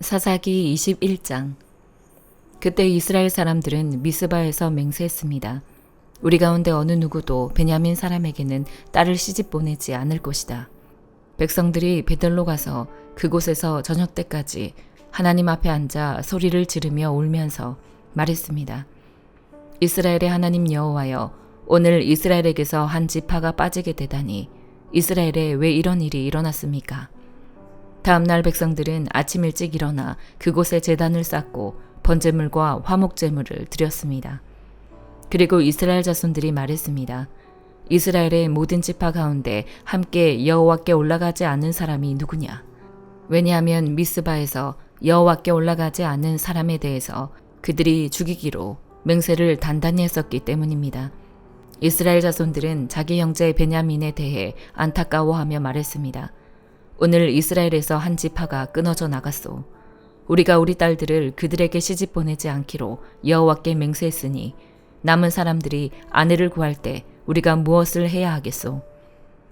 사사기 21장 그때 이스라엘 사람들은 미스바에서 맹세했습니다. 우리 가운데 어느 누구도 베냐민 사람에게는 딸을 시집 보내지 않을 것이다. 백성들이 베들로 가서 그곳에서 저녁 때까지 하나님 앞에 앉아 소리를 지르며 울면서 말했습니다. 이스라엘의 하나님 여호와여 오늘 이스라엘에게서 한 지파가 빠지게 되다니 이스라엘에 왜 이런 일이 일어났습니까? 다음 날 백성들은 아침 일찍 일어나 그곳에 재단을 쌓고 번제물과 화목제물을 드렸습니다. 그리고 이스라엘 자손들이 말했습니다. 이스라엘의 모든 지파 가운데 함께 여호와께 올라가지 않은 사람이 누구냐? 왜냐하면 미스바에서 여호와께 올라가지 않은 사람에 대해서 그들이 죽이기로 맹세를 단단히 했었기 때문입니다. 이스라엘 자손들은 자기 형제 베냐민에 대해 안타까워하며 말했습니다. 오늘 이스라엘에서 한 지파가 끊어져 나갔소. 우리가 우리 딸들을 그들에게 시집 보내지 않기로 여호와께 맹세했으니 남은 사람들이 아내를 구할 때 우리가 무엇을 해야 하겠소?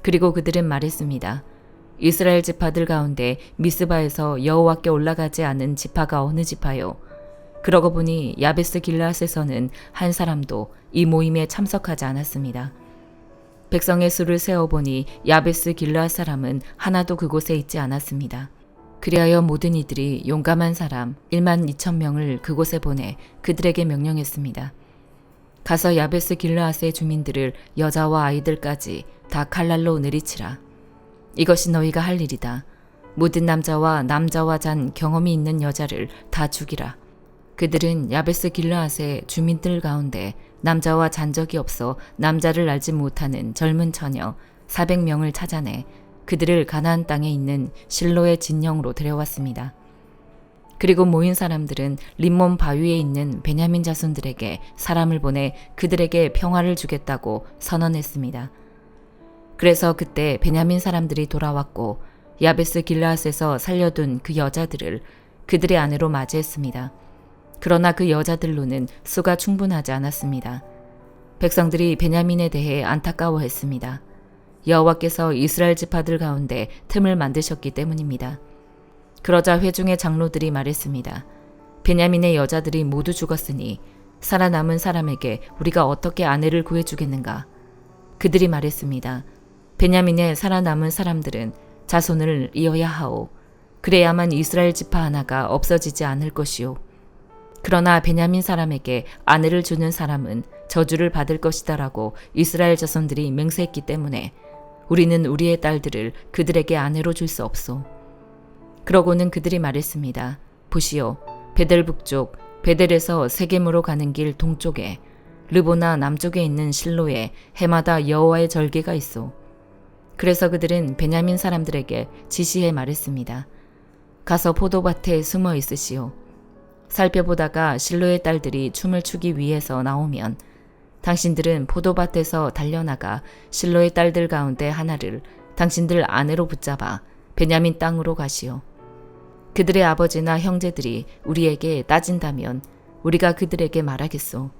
그리고 그들은 말했습니다. 이스라엘 지파들 가운데 미스바에서 여호와께 올라가지 않은 지파가 어느 지파요? 그러고 보니 야베스 길라스에서는 한 사람도 이 모임에 참석하지 않았습니다. 백성의 수를 세어보니 야베스 길르앗 사람은 하나도 그곳에 있지 않았습니다. 그리하여 모든 이들이 용감한 사람 1만 2천 명을 그곳에 보내 그들에게 명령했습니다. 가서 야베스 길르앗의 주민들을 여자와 아이들까지 다 칼날로 내리치라. 이것이 너희가 할 일이다. 모든 남자와 남자와 잔 경험이 있는 여자를 다 죽이라. 그들은 야베스 길르앗의 주민들 가운데 남자와 잔 적이 없어 남자를 알지 못하는 젊은 처녀 400명을 찾아내 그들을 가나안 땅에 있는 실로의 진영으로 데려왔습니다. 그리고 모인 사람들은 림몬 바위에 있는 베냐민 자손들에게 사람을 보내 그들에게 평화를 주겠다고 선언했습니다. 그래서 그때 베냐민 사람들이 돌아왔고 야베스 길라앗에서 살려둔 그 여자들을 그들의 아내로 맞이했습니다. 그러나 그 여자들로는 수가 충분하지 않았습니다. 백성들이 베냐민에 대해 안타까워했습니다. 여호와께서 이스라엘 지파들 가운데 틈을 만드셨기 때문입니다. 그러자 회중의 장로들이 말했습니다. 베냐민의 여자들이 모두 죽었으니 살아남은 사람에게 우리가 어떻게 아내를 구해주겠는가? 그들이 말했습니다. 베냐민의 살아남은 사람들은 자손을 이어야 하오. 그래야만 이스라엘 지파 하나가 없어지지 않을 것이오. 그러나 베냐민 사람에게 아내를 주는 사람은 저주를 받을 것이다라고 이스라엘 자손들이 맹세했기 때문에 우리는 우리의 딸들을 그들에게 아내로 줄 수 없소. 그러고는 그들이 말했습니다. 보시오. 베델 북쪽 베델에서 세겜으로 가는 길 동쪽에 르보나 남쪽에 있는 실로에 해마다 여호와의 절개가 있어. 그래서 그들은 베냐민 사람들에게 지시해 말했습니다. 가서 포도밭에 숨어 있으시오. 살펴보다가 실로의 딸들이 춤을 추기 위해서 나오면 당신들은 포도밭에서 달려나가 실로의 딸들 가운데 하나를 당신들 아내로 붙잡아 베냐민 땅으로 가시오. 그들의 아버지나 형제들이 우리에게 따진다면 우리가 그들에게 말하겠소.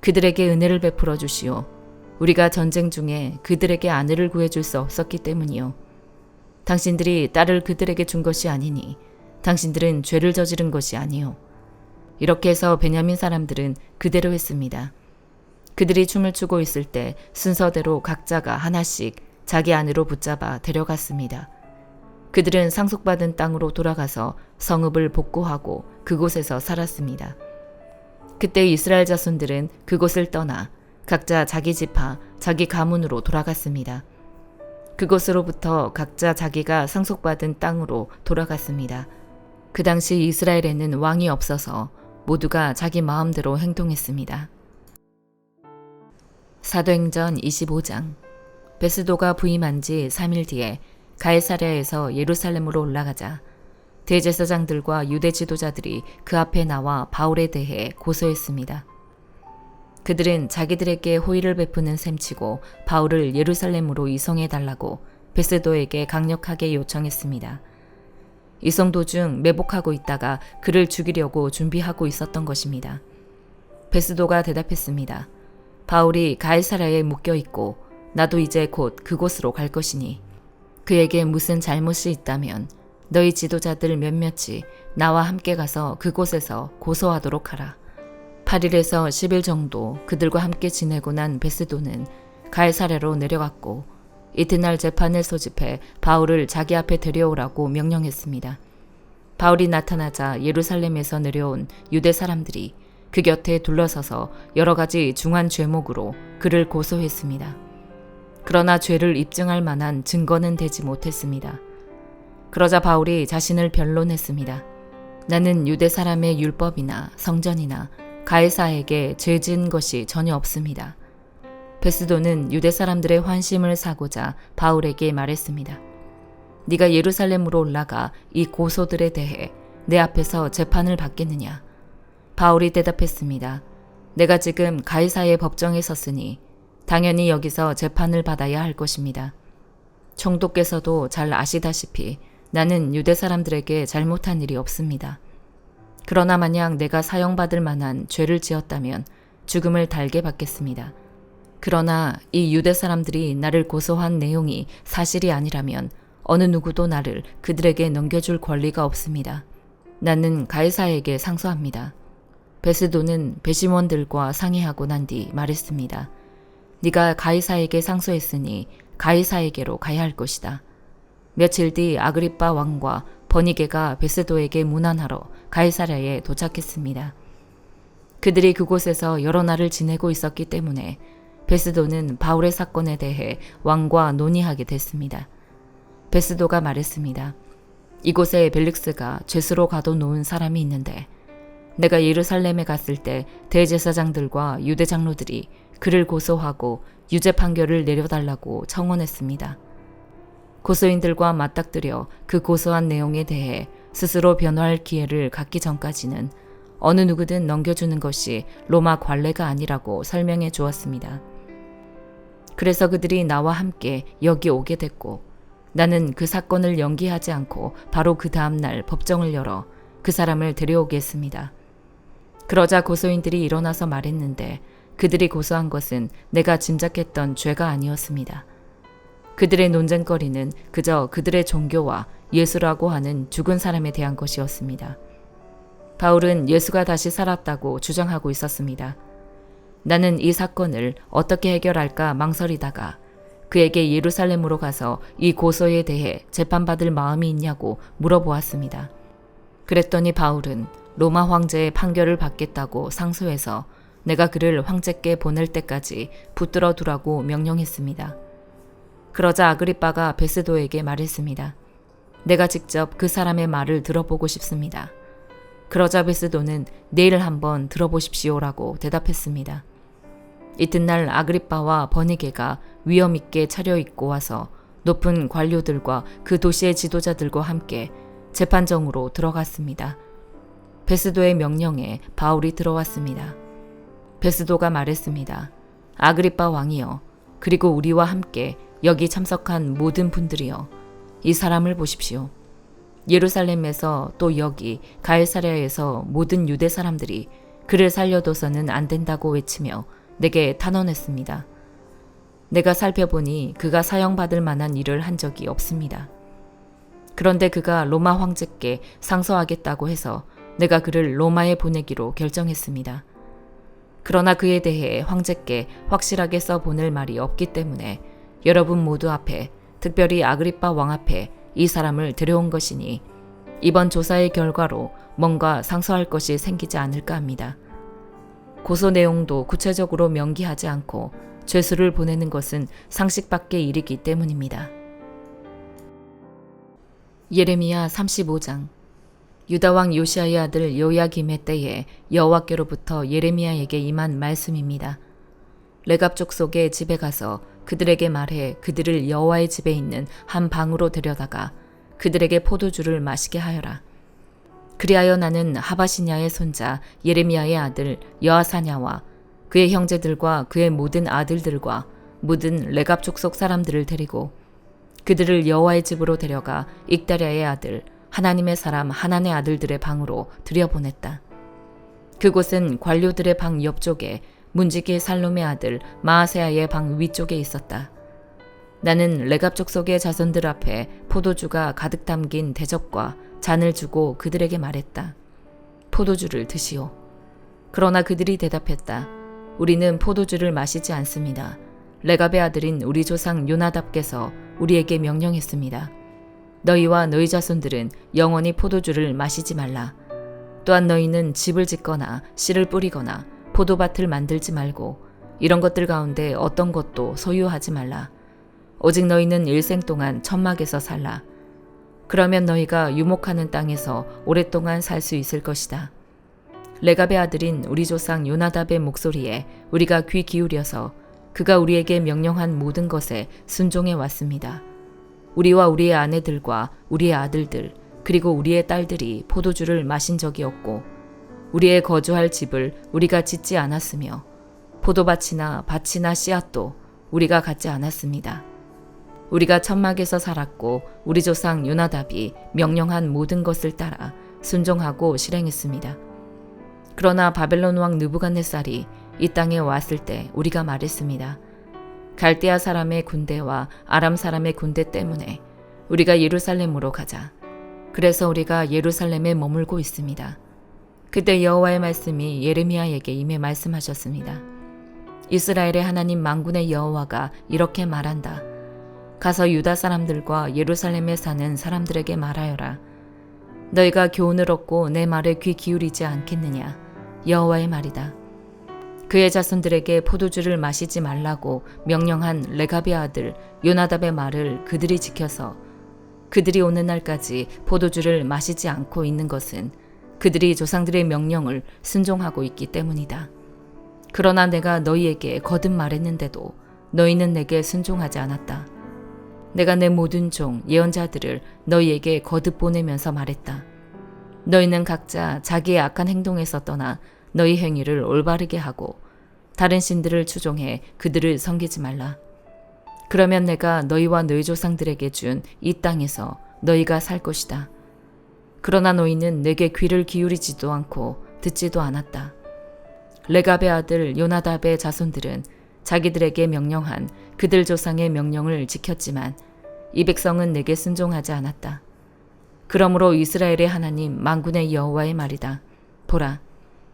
그들에게 은혜를 베풀어 주시오. 우리가 전쟁 중에 그들에게 아내를 구해줄 수 없었기 때문이요. 당신들이 딸을 그들에게 준 것이 아니니 당신들은 죄를 저지른 것이 아니요. 이렇게 해서 베냐민 사람들은 그대로 했습니다. 그들이 춤을 추고 있을 때 순서대로 각자가 하나씩 자기 안으로 붙잡아 데려갔습니다. 그들은 상속받은 땅으로 돌아가서 성읍을 복구하고 그곳에서 살았습니다. 그때 이스라엘 자손들은 그곳을 떠나 각자 자기 집파, 자기 가문으로 돌아갔습니다. 그곳으로부터 각자 자기가 상속받은 땅으로 돌아갔습니다. 그 당시 이스라엘에는 왕이 없어서 모두가 자기 마음대로 행동했습니다. 사도행전 25장 베스도가 부임한 지 3일 뒤에 가이사랴에서 예루살렘으로 올라가자 대제사장들과 유대 지도자들이 그 앞에 나와 바울에 대해 고소했습니다. 그들은 자기들에게 호의를 베푸는 셈치고 바울을 예루살렘으로 이송해 달라고 베스도에게 강력하게 요청했습니다. 이송 도중 매복하고 있다가 그를 죽이려고 준비하고 있었던 것입니다. 베스도가 대답했습니다. 바울이 가이사라에 묶여 있고 나도 이제 곧 그곳으로 갈 것이니 그에게 무슨 잘못이 있다면 너희 지도자들 몇몇이 나와 함께 가서 그곳에서 고소하도록 하라. 8일에서 10일 정도 그들과 함께 지내고 난 베스도는 가해사례로 내려갔고 이튿날 재판을 소집해 바울을 자기 앞에 데려오라고 명령했습니다. 바울이 나타나자 예루살렘에서 내려온 유대 사람들이 그 곁에 둘러서서 여러 가지 중한 죄목으로 그를 고소했습니다. 그러나 죄를 입증할 만한 증거는 되지 못했습니다. 그러자 바울이 자신을 변론했습니다. 나는 유대 사람의 율법이나 성전이나 가해사에게 죄 지은 것이 전혀 없습니다. 베스도는 유대 사람들의 환심을 사고자 바울에게 말했습니다. 네가 예루살렘으로 올라가 이 고소들에 대해 내 앞에서 재판을 받겠느냐? 바울이 대답했습니다. 내가 지금 가이사의 법정에 섰으니 당연히 여기서 재판을 받아야 할 것입니다. 총독께서도 잘 아시다시피 나는 유대 사람들에게 잘못한 일이 없습니다. 그러나 만약 내가 사형받을 만한 죄를 지었다면 죽음을 달게 받겠습니다. 그러나 이 유대 사람들이 나를 고소한 내용이 사실이 아니라면 어느 누구도 나를 그들에게 넘겨줄 권리가 없습니다. 나는 가이사에게 상소합니다. 베스도는 배심원들과 상의하고 난 뒤 말했습니다. 네가 가이사에게 상소했으니 가이사에게로 가야 할 것이다. 며칠 뒤 아그리빠 왕과 버니게가 베스도에게 문안하러 가이사랴에 도착했습니다. 그들이 그곳에서 여러 날을 지내고 있었기 때문에 베스도는 바울의 사건에 대해 왕과 논의하게 됐습니다. 베스도가 말했습니다. 이곳에 벨릭스가 죄수로 가둬놓은 사람이 있는데 내가 예루살렘에 갔을 때 대제사장들과 유대 장로들이 그를 고소하고 유죄 판결을 내려달라고 청원했습니다. 고소인들과 맞닥뜨려 그 고소한 내용에 대해 스스로 변호할 기회를 갖기 전까지는 어느 누구든 넘겨주는 것이 로마 관례가 아니라고 설명해 주었습니다. 그래서 그들이 나와 함께 여기 오게 됐고 나는 그 사건을 연기하지 않고 바로 그 다음날 법정을 열어 그 사람을 데려오겠습니다. 그러자 고소인들이 일어나서 말했는데 그들이 고소한 것은 내가 짐작했던 죄가 아니었습니다. 그들의 논쟁거리는 그저 그들의 종교와 예수라고 하는 죽은 사람에 대한 것이었습니다. 바울은 예수가 다시 살았다고 주장하고 있었습니다. 나는 이 사건을 어떻게 해결할까 망설이다가 그에게 예루살렘으로 가서 이 고소에 대해 재판받을 마음이 있냐고 물어보았습니다. 그랬더니 바울은 로마 황제의 판결을 받겠다고 상소해서 내가 그를 황제께 보낼 때까지 붙들어 두라고 명령했습니다. 그러자 아그리빠가 베스도에게 말했습니다. 내가 직접 그 사람의 말을 들어보고 싶습니다. 그러자 베스도는 내일 한번 들어보십시오라고 대답했습니다. 이튿날 아그리빠와 버니게가 위험있게 차려입고 와서 높은 관료들과 그 도시의 지도자들과 함께 재판정으로 들어갔습니다. 베스도의 명령에 바울이 들어왔습니다. 베스도가 말했습니다. 아그리빠 왕이여, 그리고 우리와 함께 여기 참석한 모든 분들이여, 이 사람을 보십시오. 예루살렘에서 또 여기 가이사랴에서 모든 유대 사람들이 그를 살려둬서는 안 된다고 외치며 내게 탄원했습니다. 내가 살펴보니 그가 사형받을 만한 일을 한 적이 없습니다. 그런데 그가 로마 황제께 상소하겠다고 해서 내가 그를 로마에 보내기로 결정했습니다. 그러나 그에 대해 황제께 확실하게 써 보낼 말이 없기 때문에 여러분 모두 앞에 특별히 아그리빠 왕 앞에 이 사람을 들여온 것이니 이번 조사의 결과로 뭔가 상소할 것이 생기지 않을까 합니다. 고소 내용도 구체적으로 명기하지 않고 죄수를 보내는 것은 상식 밖의 일이기 때문입니다. 예레미야 35장 유다왕 요시아의 아들 요야김의 때에 여호와께로부터 예레미야에게 임한 말씀입니다. 레갑 족 속의 집에 가서 그들에게 말해 그들을 여호와의 집에 있는 한 방으로 데려다가 그들에게 포도주를 마시게 하여라. 그리하여 나는 하바시냐의 손자 예레미야의 아들 여아사냐와 그의 형제들과 그의 모든 아들들과 모든 레갑 족속 사람들을 데리고 그들을 여호와의 집으로 데려가 익다랴의 아들 하나님의 사람 하나의 아들들의 방으로 들여보냈다. 그곳은 관료들의 방 옆쪽에 문지기 살롬의 아들 마아세아의 방 위쪽에 있었다. 나는 레갑 족속의 자손들 앞에 포도주가 가득 담긴 대접과 잔을 주고 그들에게 말했다. 포도주를 드시오. 그러나 그들이 대답했다. 우리는 포도주를 마시지 않습니다. 레갑의 아들인 우리 조상 요나답께서 우리에게 명령했습니다. 너희와 너희 자손들은 영원히 포도주를 마시지 말라. 또한 너희는 집을 짓거나 씨를 뿌리거나 포도밭을 만들지 말고 이런 것들 가운데 어떤 것도 소유하지 말라. 오직 너희는 일생 동안 천막에서 살라. 그러면 너희가 유목하는 땅에서 오랫동안 살 수 있을 것이다. 레갑의 아들인 우리 조상 요나답의 목소리에 우리가 귀 기울여서 그가 우리에게 명령한 모든 것에 순종해 왔습니다. 우리와 우리의 아내들과 우리의 아들들 그리고 우리의 딸들이 포도주를 마신 적이 없고 우리의 거주할 집을 우리가 짓지 않았으며 포도밭이나 밭이나 씨앗도 우리가 갖지 않았습니다. 우리가 천막에서 살았고 우리 조상 요나답이 명령한 모든 것을 따라 순종하고 실행했습니다. 그러나 바벨론 왕 느부갓네살이 이 땅에 왔을 때 우리가 말했습니다. 갈대아 사람의 군대와 아람 사람의 군대 때문에 우리가 예루살렘으로 가자. 그래서 우리가 예루살렘에 머물고 있습니다. 그때 여호와의 말씀이 예레미야에게 임해 말씀하셨습니다. 이스라엘의 하나님 망군의 여호와가 이렇게 말한다. 가서 유다 사람들과 예루살렘에 사는 사람들에게 말하여라. 너희가 교훈을 얻고 내 말에 귀 기울이지 않겠느냐? 여호와의 말이다. 그의 자손들에게 포도주를 마시지 말라고 명령한 레가비 아들 요나답의 말을 그들이 지켜서 그들이 오는 날까지 포도주를 마시지 않고 있는 것은 그들이 조상들의 명령을 순종하고 있기 때문이다. 그러나 내가 너희에게 거듭 말했는데도 너희는 내게 순종하지 않았다. 내가 내 모든 종 예언자들을 너희에게 거듭 보내면서 말했다. 너희는 각자 자기의 악한 행동에서 떠나 너희 행위를 올바르게 하고 다른 신들을 추종해 그들을 섬기지 말라. 그러면 내가 너희와 너희 조상들에게 준 이 땅에서 너희가 살 것이다. 그러나 너희는 내게 귀를 기울이지도 않고 듣지도 않았다. 레갑의 아들 요나답의 자손들은 자기들에게 명령한 그들 조상의 명령을 지켰지만 이 백성은 내게 순종하지 않았다. 그러므로 이스라엘의 하나님 만군의 여호와의 말이다. 보라,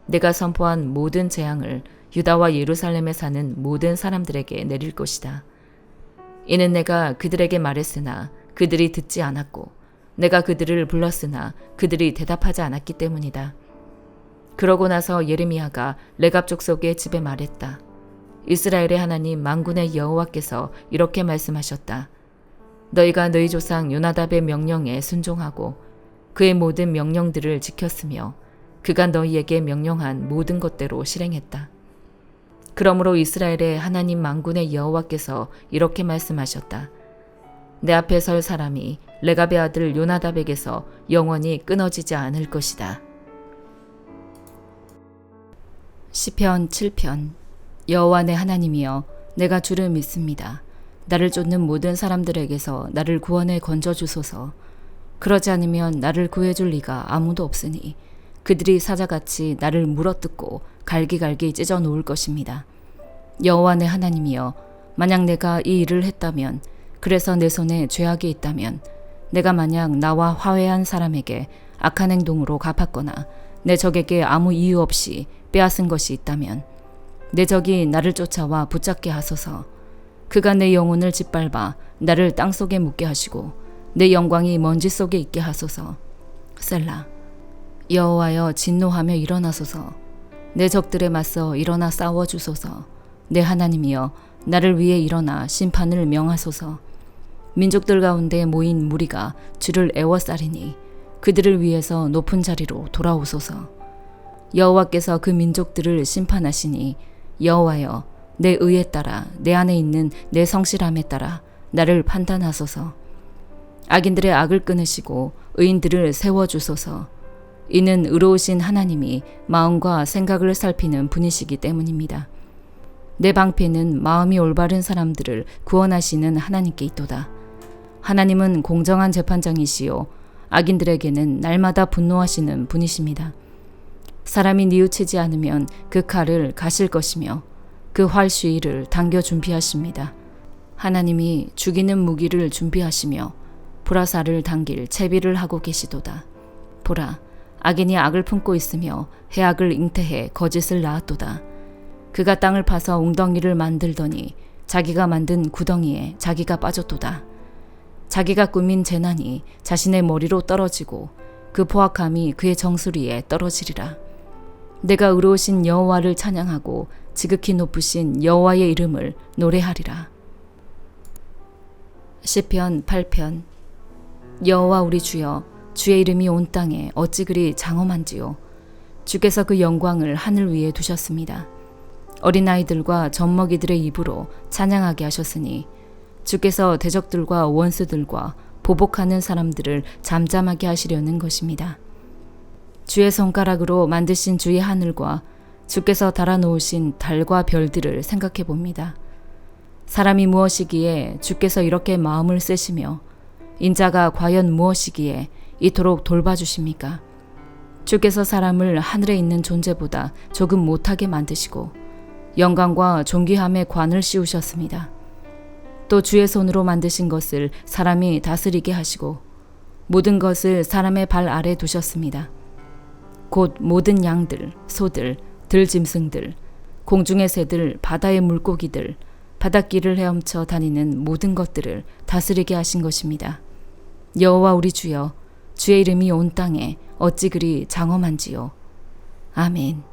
내가 선포한 모든 재앙을 유다와 예루살렘에 사는 모든 사람들에게 내릴 것이다. 이는 내가 그들에게 말했으나 그들이 듣지 않았고 내가 그들을 불렀으나 그들이 대답하지 않았기 때문이다. 그러고 나서 예레미야가 레갑 족속의 집에 말했다. 이스라엘의 하나님 만군의 여호와께서 이렇게 말씀하셨다. 너희가 너희 조상 요나답의 명령에 순종하고 그의 모든 명령들을 지켰으며 그가 너희에게 명령한 모든 것대로 실행했다. 그러므로 이스라엘의 하나님 만군의 여호와께서 이렇게 말씀하셨다. 내 앞에 설 사람이 레갑의 아들 요나답에게서 영원히 끊어지지 않을 것이다. 시편 7편 여호와 내 하나님이여 내가 주를 믿습니다. 나를 쫓는 모든 사람들에게서 나를 구원해 건져 주소서. 그러지 않으면 나를 구해 줄 리가 아무도 없으니 그들이 사자같이 나를 물어뜯고 갈기갈기 찢어 놓을 것입니다. 여호와 내 하나님이여 만약 내가 이 일을 했다면 그래서 내 손에 죄악이 있다면 내가 만약 나와 화해한 사람에게 악한 행동으로 갚았거나 내 적에게 아무 이유 없이 빼앗은 것이 있다면 내 적이 나를 쫓아와 붙잡게 하소서. 그가 내 영혼을 짓밟아 나를 땅 속에 묻게 하시고 내 영광이 먼지 속에 있게 하소서. 셀라 여호와여 진노하며 일어나소서. 내 적들에 맞서 일어나 싸워 주소서. 내 하나님이여 나를 위해 일어나 심판을 명하소서. 민족들 가운데 모인 무리가 주를 애워싸리니 그들을 위해서 높은 자리로 돌아오소서. 여호와께서 그 민족들을 심판하시니 여호와여 내 의에 따라 내 안에 있는 내 성실함에 따라 나를 판단하소서 악인들의 악을 끊으시고 의인들을 세워 주소서 이는 의로우신 하나님이 마음과 생각을 살피는 분이시기 때문입니다. 내 방패는 마음이 올바른 사람들을 구원하시는 하나님께 있도다. 하나님은 공정한 재판장이시요 악인들에게는 날마다 분노하시는 분이십니다. 사람이 뉘우치지 않으면 그 칼을 가실 것이며 그 활 수위를 당겨 준비하십니다. 하나님이 죽이는 무기를 준비하시며 보라사를 당길 채비를 하고 계시도다. 보라, 악인이 악을 품고 있으며 해악을 잉태해 거짓을 낳았도다. 그가 땅을 파서 웅덩이를 만들더니 자기가 만든 구덩이에 자기가 빠졌도다. 자기가 꾸민 재난이 자신의 머리로 떨어지고 그 포악함이 그의 정수리에 떨어지리라. 내가 의로우신 여호와를 찬양하고 지극히 높으신 여호와의 이름을 노래하리라. 시편 8편 여호와 우리 주여 주의 이름이 온 땅에 어찌 그리 장엄한지요 주께서 그 영광을 하늘 위에 두셨습니다. 어린아이들과 젖먹이들의 입으로 찬양하게 하셨으니 주께서 대적들과 원수들과 보복하는 사람들을 잠잠하게 하시려는 것입니다. 주의 손가락으로 만드신 주의 하늘과 주께서 달아놓으신 달과 별들을 생각해 봅니다. 사람이 무엇이기에 주께서 이렇게 마음을 쓰시며 인자가 과연 무엇이기에 이토록 돌봐주십니까? 주께서 사람을 하늘에 있는 존재보다 조금 못하게 만드시고 영광과 존귀함의 관을 씌우셨습니다. 또 주의 손으로 만드신 것을 사람이 다스리게 하시고 모든 것을 사람의 발 아래 두셨습니다. 곧 모든 양들, 소들, 들짐승들, 공중의 새들, 바다의 물고기들, 바닷길을 헤엄쳐 다니는 모든 것들을 다스리게 하신 것입니다. 여호와 우리 주여, 주의 이름이 온 땅에 어찌 그리 장엄한지요. 아멘.